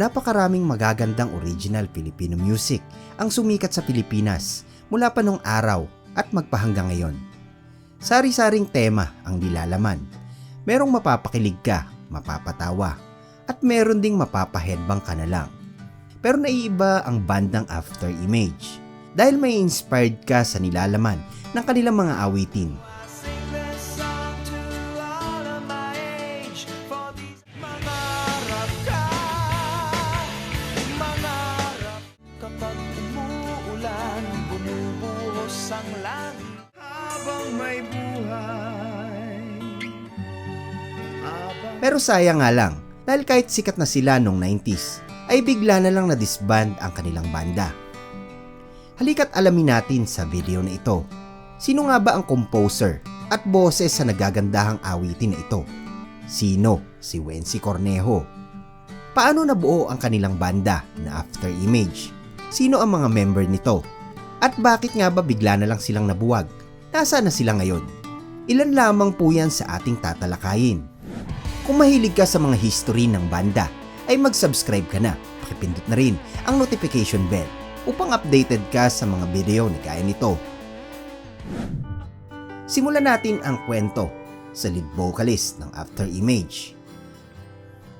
Napakaraming magagandang original Filipino music ang sumikat sa Pilipinas mula pa nung araw at magpahanggang ngayon. Sari-saring tema ang nilalaman. Merong mapapakilig ka, mapapatawa, at meron ding mapapahedbang ka na lang. Pero naiiba ang bandang After Image dahil may inspired ka sa nilalaman ng kanilang mga awitin. Sayang nga lang, dahil kahit sikat na sila noong 90s, ay bigla na lang na-disband ang kanilang banda. Halika't alamin natin sa video na ito. Sino nga ba ang composer at boses sa nagagandahang awitin na ito? Sino si Wency Cornejo? Paano nabuo ang kanilang banda na After Image? Sino ang mga member nito? At bakit nga ba bigla na lang silang nabuwag? Nasaan na sila ngayon? Ilan lamang po yan sa ating tatalakayin. Kung mahilig ka sa mga history ng banda, ay mag-subscribe ka na. Pakipindot na rin ang notification bell upang updated ka sa mga video na gaya nito. Simulan natin ang kwento sa lead vocalist ng After Image.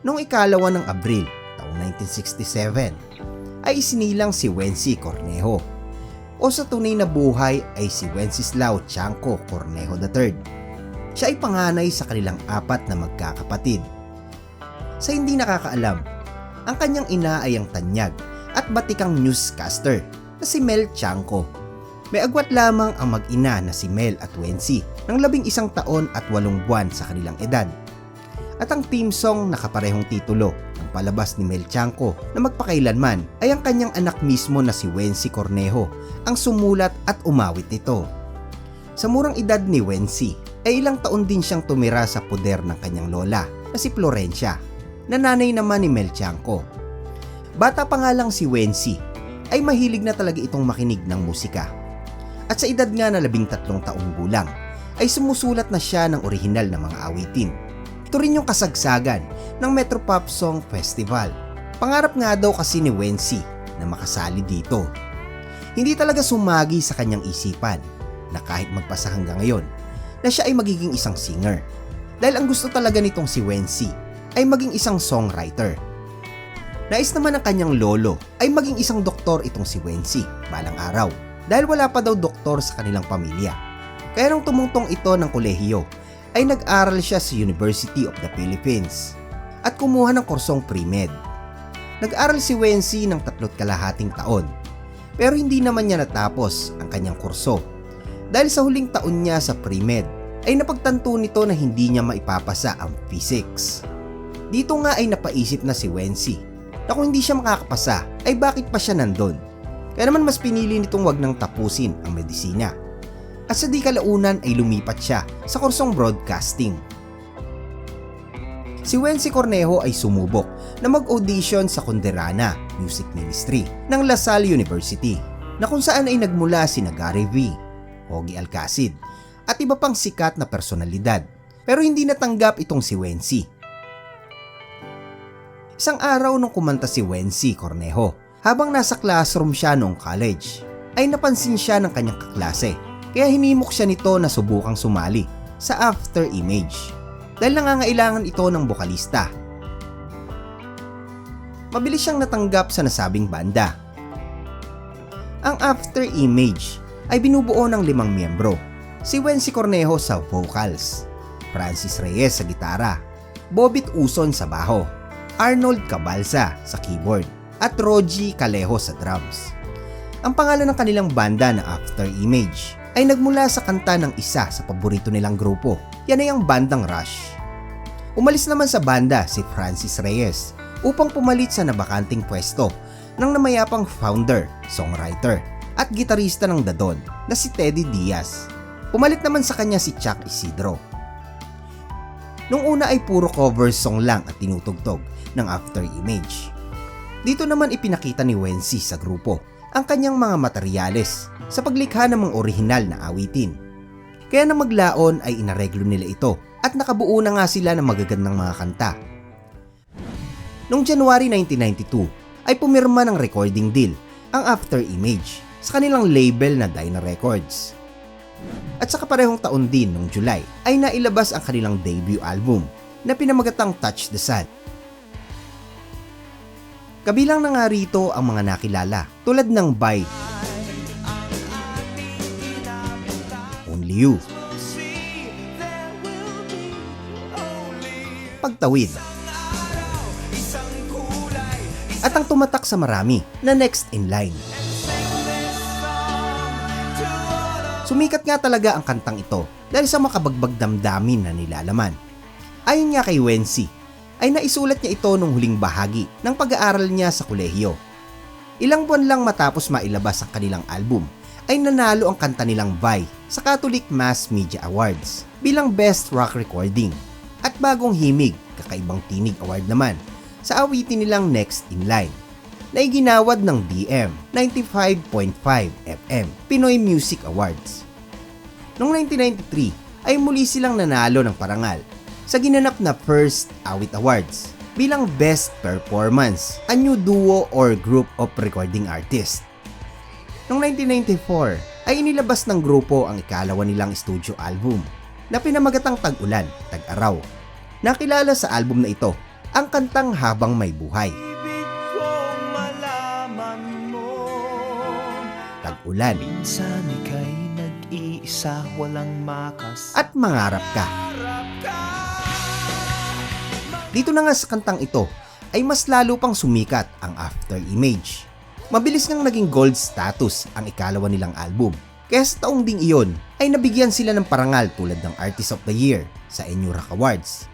Noong ikalawa ng Abril, taong 1967, ay isinilang si Wency Cornejo o sa tunay na buhay ay si Wenceslao Chanco Cornejo III. Siya ay panganay sa kanilang apat na magkakapatid. Sa hindi nakakaalam, ang kanyang ina ay ang tanyag at batikang newscaster na si Mel Chanco. May agwat lamang ang mag-ina na si Mel at Wency ng labing isang taon at walong buwan sa kanilang edad. At ang theme song na kaparehong titulo ng palabas ni Mel Chanco na magpakailanman ay ang kanyang anak mismo na si Wency Cornejo ang sumulat at umawit nito. Sa murang edad ni Wency, ay ilang taon din siyang tumira sa poder ng kanyang lola na si Florencia, na nanay naman ni Mel Chanco. Bata pa nga lang si Wency, ay mahilig na talaga itong makinig ng musika. At sa edad nga na labing tatlong taong gulang, ay sumusulat na siya ng orihinal na mga awitin. Ito rin yung kasagsagan ng Metro Pop Song Festival. Pangarap nga daw kasi ni Wency na makasali dito. Hindi talaga sumagi sa kanyang isipan na kahit magpasa hanggang ngayon na siya ay magiging isang singer. Dahil ang gusto talaga nitong si Wency ay maging isang songwriter. Nais naman ng kanyang lolo ay maging isang doktor itong si Wency balang araw dahil wala pa daw doktor sa kanilang pamilya. Kaya nung tumungtong ito ng kolehiyo ay nag-aral siya sa University of the Philippines at kumuha ng kursong pre-med. Nag-aral si Wency ng tatlot kalahating taon pero hindi naman niya natapos ang kanyang kurso dahil sa huling taon niya sa pre-med ay napagtanto nito na hindi niya maipapasa ang physics. Dito nga ay napaisip na si Wency na kung hindi siya makakapasa ay bakit pa siya nandun. Kaya naman mas pinili nitong wag nang tapusin ang medisina. At sa di kalaunan ay lumipat siya sa kursong broadcasting. Si Wency Cornejo ay sumubok na mag-audition sa Conderana Music Ministry ng La Salle University na kung saan ay nagmula si Gary V, Ogie Alcacid at iba pang sikat na personalidad pero hindi natanggap itong si Wency. Isang araw nung kumanta si Wency Cornejo habang nasa classroom siya noong college ay napansin siya ng kanyang kaklase kaya hinimok siya nito na subukang sumali sa After Image dahil nangangailangan ito ng bokalista. Mabilis siyang natanggap sa nasabing banda. Ang After Image ay binubuo ng limang miyembro. Si Wency Cornejo sa vocals, Francis Reyes sa gitara, Bobit Uson sa baho, Arnold Cabalsa sa keyboard, at Rogie Calejo sa drums. Ang pangalan ng kanilang banda na After Image ay nagmula sa kanta ng isa sa paborito nilang grupo. Yan ay ang bandang Rush. Umalis naman sa banda si Francis Reyes upang pumalit sa nabakanting pwesto ng namayapang founder, songwriter at gitarista ng Dadon na si Teddy Diaz. Pumalit naman sa kanya si Chuck Isidro. Nung una ay puro cover song lang at tinutugtog ng After Image. Dito naman ipinakita ni Wency sa grupo ang kanyang mga materyales sa paglikha ng mga orihinal na awitin. Kaya na maglaon ay inareglo nila ito at nakabuo na nga sila ng magagandang mga kanta. Noong January 1992 ay pumirma ng recording deal ang After Image sa kanilang label na Dyna Records. At sa kaparehong taon din noong July ay nailabas ang kanilang debut album na pinamagatang Touch the Sun. Kabilang na nga rito ang mga nakilala tulad ng By Only You, Pagtawid, at ang tumatak sa marami na Next in Line. Sumikat nga talaga ang kantang ito dahil sa makabagbag damdamin na nilalaman. Ayon nga kay Wency, ay naisulat niya ito nung huling bahagi ng pag-aaral niya sa kolehiyo. Ilang buwan lang matapos mailabas ang kanilang album, ay nanalo ang kanta nilang Vi sa Catholic Mass Media Awards bilang Best Rock Recording at Bagong Himig, Kakaibang Tinig Award naman sa awitin nilang Next in Line na iginawad ng DM 95.5 FM Pinoy Music Awards. Noong 1993 ay muli silang nanalo ng parangal sa ginanap na First Awit Awards bilang Best Performance, a new duo or group of recording artist. Noong 1994 ay inilabas ng grupo ang ikalawa nilang studio album na pinamagatang Tag-Ulan, Tag-Araw. Nakilala sa album na ito ang kantang Habang May Buhay, Tag-Ulan, Minsan ika'y nag-iisa walang makas at Mangarap Ka. Dito na nga sa kantang ito ay mas lalo pang sumikat ang After Image. Mabilis ngang naging gold status ang ikalawa nilang album. Kaya sa taong ding iyon ay nabigyan sila ng parangal tulad ng Artist of the Year sa Enyo Rock Awards.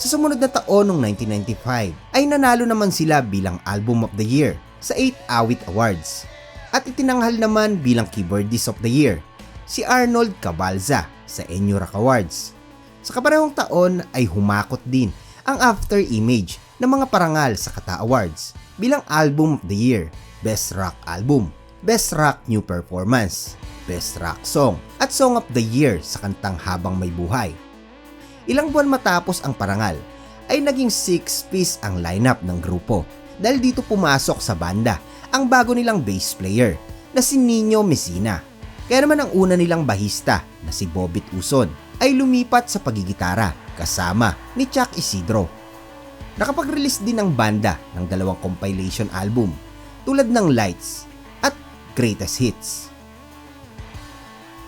Sa sumunod na taon noong 1995 ay nanalo naman sila bilang Album of the Year sa 8 Awit Awards. At itinanghal naman bilang Keyboardist of the Year si Arnold Cabalza sa Enyo Rock Awards. Sa kaparehong taon ay humakot din ang After Image ng mga parangal sa Kata Awards bilang Album of the Year, Best Rock Album, Best Rock New Performance, Best Rock Song, at Song of the Year sa kantang Habang May Buhay. Ilang buwan matapos ang parangal, ay naging six-piece ang lineup ng grupo dahil dito pumasok sa banda ang bago nilang bass player na si Nino Messina. Kaya naman ang una nilang bahista na si Bobit Uson ay lumipat sa pagigitara kasama ni Chuck Isidro. Nakapag-release din ang banda ng dalawang compilation album tulad ng Lights at Greatest Hits.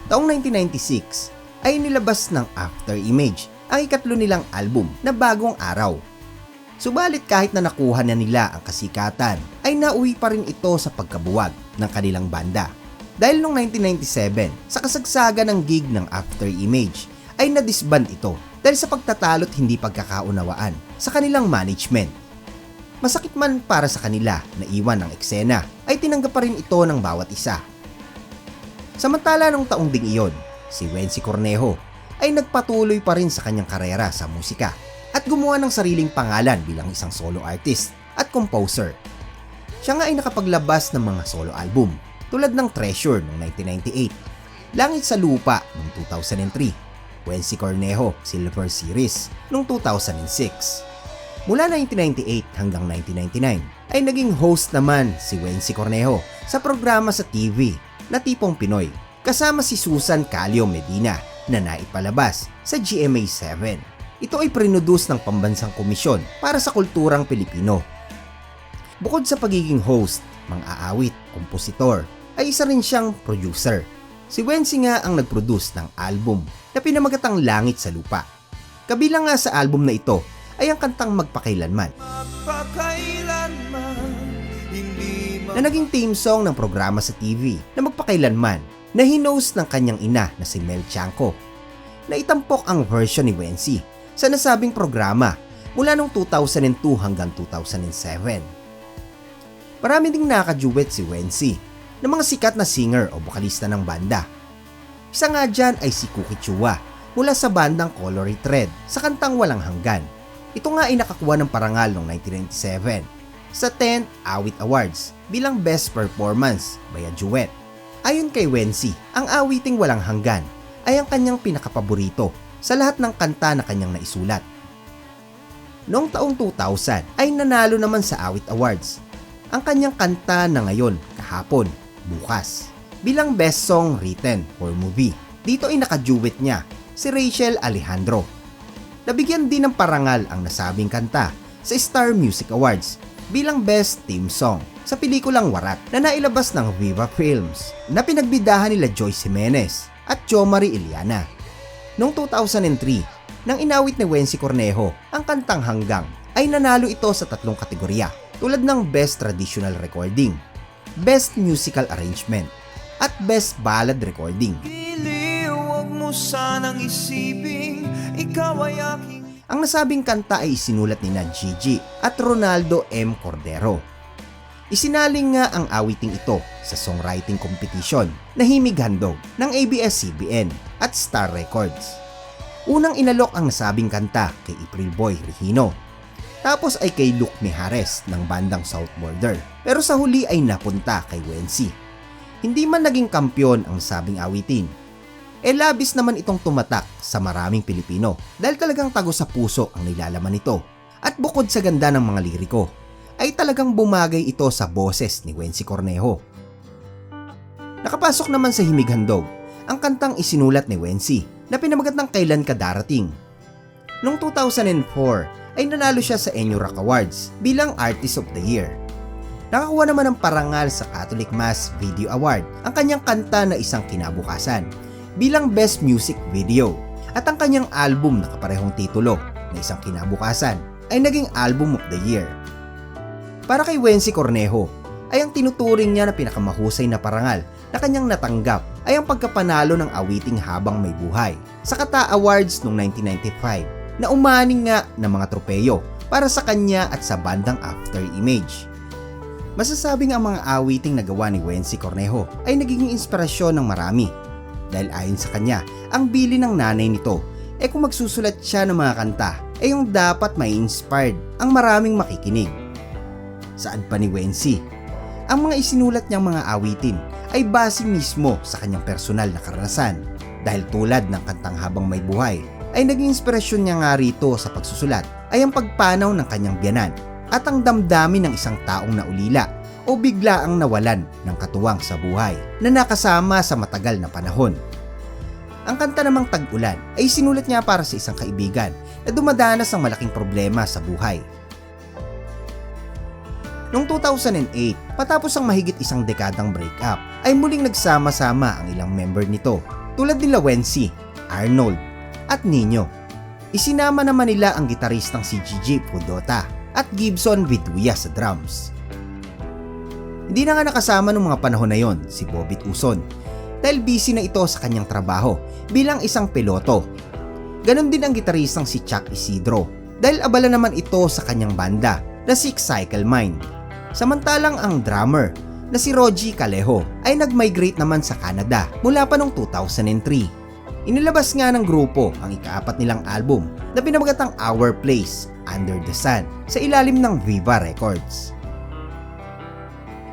Taong 1996 ay nilabas ng After Image ang ikatlo nilang album na Bagong Araw. Subalit kahit na nakuha na nila ang kasikatan, ay nauwi pa rin ito sa pagkabuwag ng kanilang banda. Dahil noong 1997, sa kasagsaga ng gig ng After Image, ay nadisband ito dahil sa pagtatalo't hindi pagkakaunawaan sa kanilang management. Masakit man para sa kanila na iwan ang eksena, ay tinanggap pa rin ito ng bawat isa. Samantala nung taong ding iyon, si Wency Cornejo ay nagpatuloy pa rin sa kanyang karera sa musika at gumawa ng sariling pangalan bilang isang solo artist at composer. Siya nga ay nakapaglabas ng mga solo album tulad ng Treasure noong 1998, Langit sa Lupa noong 2003, Wency Cornejo Silver Series noong 2006. Mula 1998 hanggang 1999 ay naging host naman si Wency Cornejo sa programa sa TV na Tipong Pinoy kasama si Susan Calio Medina na naipalabas sa GMA7. Ito ay prinuduce ng Pambansang Komisyon para sa Kulturang Pilipino. Bukod sa pagiging host, mang-aawit, kompositor, ay isa rin siyang producer. Si Wency nga ang nag-produce ng album na pinamagatang Langit sa Lupa. Kabilang nga sa album na ito ay ang kantang Magpakailanman Magpakailanman Hindi na naging theme song ng programa sa TV na magpakailanman na hinost ng kanyang ina na si Mel Chanco. Naitampok ang version ni Wency sa nasabing programa mula noong 2002 hanggang 2007. Marami ding nakaduet si Wency ng mga sikat na singer o vokalista ng banda. Isa nga dyan ay si Cookie Chua mula sa bandang Colory Thread sa kantang Walang Hanggan. Ito nga ay nakakuha ng parangal noong 1997 sa 10th Awit Awards bilang Best Performance by a Duet. Ayon kay Wency, ang awiting Walang Hanggan ay ang kanyang pinakapaborito sa lahat ng kanta na kanyang naisulat. Noong taong 2000 ay nanalo naman sa Awit Awards ang kanyang kanta na ngayon, kahapon, bukas, bilang Best Song Written or Movie. Dito ay nakaduet niya si Rachel Alejandro. Nabigyan din ng parangal ang nasabing kanta sa Star Music Awards bilang Best Theme Song sa pelikulang Warat na nailabas ng Viva Films na pinagbidahan nila Joyce Jimenez at Jo Marie Iliana. Noong 2003, nang inawit ni Wency Cornejo ang kantang Hanggang, ay nanalo ito sa tatlong kategorya tulad ng Best Traditional Recording, Best Musical Arrangement, at Best Ballad Recording. Pili, huwag mo sanang isiping Ikaw ay aking Ang nasabing kanta ay isinulat ni na Gigi at Ronaldo M. Cordero. Isinaling nga ang awiting ito sa songwriting competition na Himig Handog ng ABS-CBN at Star Records. Unang inalok ang nasabing kanta kay April Boy Regino. Tapos ay kay Luke Mijares ng bandang South Border. Pero sa huli ay napunta kay Wency. Hindi man naging kampyon ang sabing awitin, e labis naman itong tumatak sa maraming Pilipino dahil talagang tago sa puso ang nilalaman nito. At bukod sa ganda ng mga liriko, ay talagang bumagay ito sa boses ni Wency Cornejo. Nakapasok naman sa Himig Handog ang kantang isinulat ni Wency na pinamagat ng kailan ka darating. Noong 2004 ay nanalo siya sa Enyo Rock Awards bilang Artist of the Year. Nakakuha naman ng parangal sa Catholic Mass Video Award ang kanyang kanta na isang kinabukasan bilang Best Music Video at ang kanyang album na kaparehong titulo na isang kinabukasan ay naging Album of the Year. Para kay Wency Cornejo ay ang tinuturing niya na pinakamahusay na parangal na kanyang natanggap ay ang pagkapanalo ng awiting habang may buhay sa Kata Awards noong 1995 na umaning nga ng mga tropeyo para sa kanya at sa bandang After Image. Masasabing ang mga awiting nagawa ni Wency Cornejo ay nagiging inspirasyon ng marami dahil ayon sa kanya, ang bili ng nanay nito ay kung magsusulat siya ng mga kanta ay yung dapat may inspired ang maraming makikinig. Saan pa ni Wency? Ang mga isinulat niyang mga awitin ay base mismo sa kanyang personal na karanasan dahil tulad ng kantang habang may buhay ay naging inspirasyon niya nga rito sa pagsusulat ay ang pagpanaw ng kanyang biyanan at ang damdamin ng isang taong naulila o bigla ang nawalan ng katuwang sa buhay na nakasama sa matagal na panahon. Ang kanta namang Tag-Ulan ay sinulat niya para sa isang kaibigan na dumadanas ng malaking problema sa buhay. Noong 2008, patapos ang mahigit isang dekadang breakup, ay muling nagsama-sama ang ilang member nito tulad nila Wency, Arnold, at Nino. Isinama naman nila ang gitaristang si Gigi Pudota at Gibson Viduya sa drums. Hindi na nga nakasama noong mga panahon na yon si Bobby Tuson dahil busy na ito sa kanyang trabaho bilang isang piloto. Ganon din ang gitaristang si Chuck Isidro dahil abala naman ito sa kanyang banda na si Cycle Mind. Samantalang ang drummer na si Rogie Calejo ay nag-migrate naman sa Canada mula pa noong 2003. Inilabas nga ng grupo ang ikaapat nilang album na pinamagatang Our Place Under the Sun sa ilalim ng Viva Records.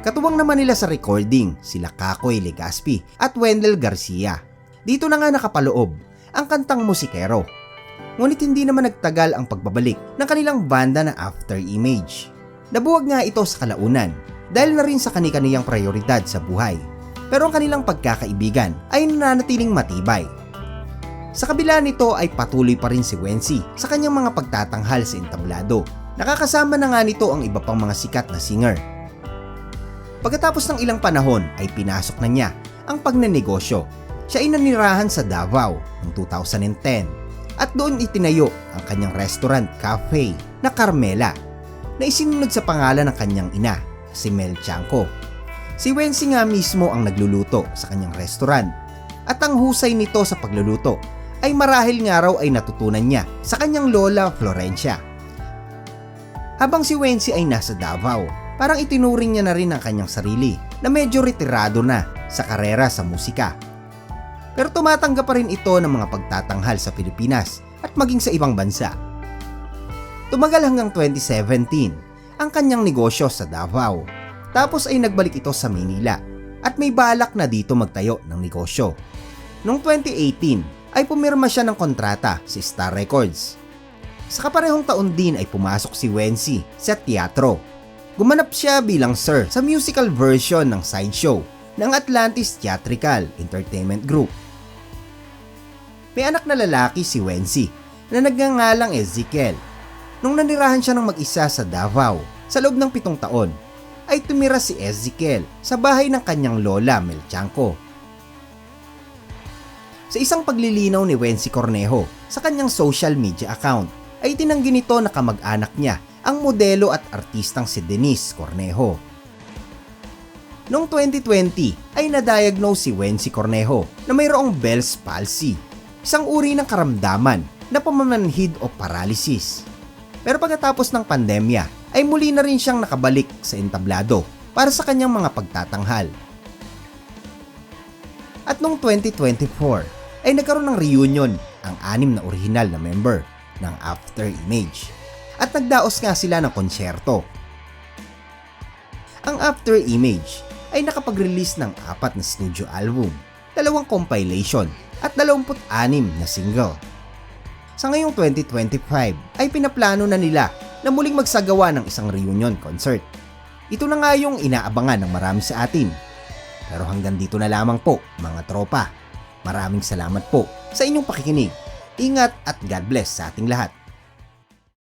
Katuwang naman nila sa recording sila Kakoy Legaspi at Wendell Garcia. Dito na nga nakapaloob ang kantang musikero. Ngunit hindi naman nagtagal ang pagbabalik ng kanilang banda na After Image. Nabuwag nga ito sa kalaunan dahil na rin sa kanikaniyang prioridad sa buhay. Pero ang kanilang pagkakaibigan ay nananatiling matibay. Sa kabila nito ay patuloy pa rin si Wency sa kanyang mga pagtatanghal sa entablado. Nakakasama na nga nito ang iba pang mga sikat na singer Pagkatapos ng ilang panahon ay pinasok na niya ang pagnenegosyo. Siya ay nanirahan sa Davao noong 2010 at doon itinayo ang kanyang restaurant cafe na Carmela na isinunod sa pangalan ng kanyang ina, si Mel Chanco. Si Wency nga mismo ang nagluluto sa kanyang restaurant at ang husay nito sa pagluluto ay marahil nga raw ay natutunan niya sa kanyang lola Florencia. Habang si Wency ay nasa Davao, parang itinuring niya na rin ang kanyang sarili na medyo retirado na sa karera sa musika. Pero tumatanggap pa rin ito ng mga pagtatanghal sa Pilipinas at maging sa ibang bansa. Tumagal hanggang 2017 ang kanyang negosyo sa Davao. Tapos ay nagbalik ito sa Manila at may balak na dito magtayo ng negosyo. Noong 2018 ay pumirma siya ng kontrata sa Star Records. Sa kaparehong taon din ay pumasok si Wency sa teatro. Gumanap siya bilang Sir sa musical version ng sideshow ng Atlantis Theatrical Entertainment Group. May anak na lalaki si Wency na nagngangalang Ezekiel. Nung nanirahan siya ng mag-isa sa Davao sa loob ng pitong taon, ay tumira si Ezekiel sa bahay ng kanyang lola Melchanko. Sa isang paglilinaw ni Wency Cornejo sa kanyang social media account, ay tinanggi nito na kamag-anak niya ang modelo at artistang si Denise Cornejo. Noong 2020 ay na-diagnose si Wency Cornejo na mayroong Bell's palsy, isang uri ng karamdaman na pamamanhid o paralysis. Pero pagkatapos ng pandemya ay muli na rin siyang nakabalik sa entablado para sa kanyang mga pagtatanghal. At noong 2024 ay nagkaroon ng reunion ang anim na orihinal na member ng After Image at nagdaos nga sila ng konsyerto. Ang After Image ay nakapag-release ng apat na studio album, dalawang compilation at 26 na single. Sa ngayong 2025 ay pinaplano na nila na muling magsagawa ng isang reunion concert. Ito na nga yung inaabangan ng marami sa atin. Pero hanggang dito na lamang po mga tropa. Maraming salamat po sa inyong pakikinig. Ingat at God bless sa ating lahat.